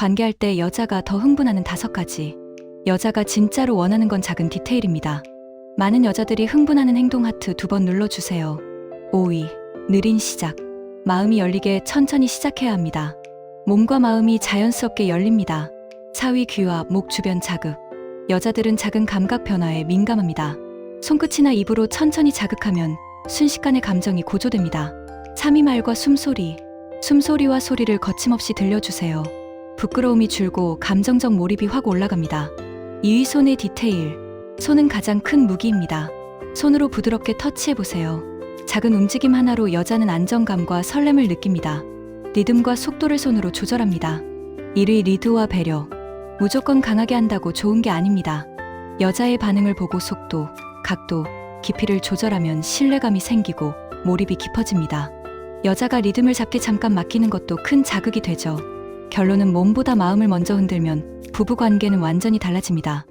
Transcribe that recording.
관계할 때 여자가 더 흥분하는 다섯 가지. 여자가 진짜로 원하는 건 작은 디테일입니다. 많은 여자들이 흥분하는 행동 하트 두 번 눌러주세요. 5위. 느린 시작. 마음이 열리게 천천히 시작해야 합니다. 몸과 마음이 자연스럽게 열립니다. 4위 귀와 목 주변 자극. 여자들은 작은 감각 변화에 민감합니다. 손끝이나 입으로 천천히 자극하면 순식간에 감정이 고조됩니다. 3위 말과 숨소리. 숨소리와 소리를 거침없이 들려주세요. 부끄러움이 줄고 감정적 몰입이 확 올라갑니다. 2위 손의 디테일. 손은 가장 큰 무기입니다. 손으로 부드럽게 터치해보세요. 작은 움직임 하나로 여자는 안정감과 설렘을 느낍니다. 리듬과 속도를 손으로 조절합니다. 1위 리드와 배려. 무조건 강하게 한다고 좋은 게 아닙니다. 여자의 반응을 보고 속도, 각도, 깊이를 조절하면 신뢰감이 생기고 몰입이 깊어집니다. 여자가 리듬을 잡게 잠깐 맡기는 것도 큰 자극이 되죠. 결론은 몸보다 마음을 먼저 흔들면 부부 관계는 완전히 달라집니다.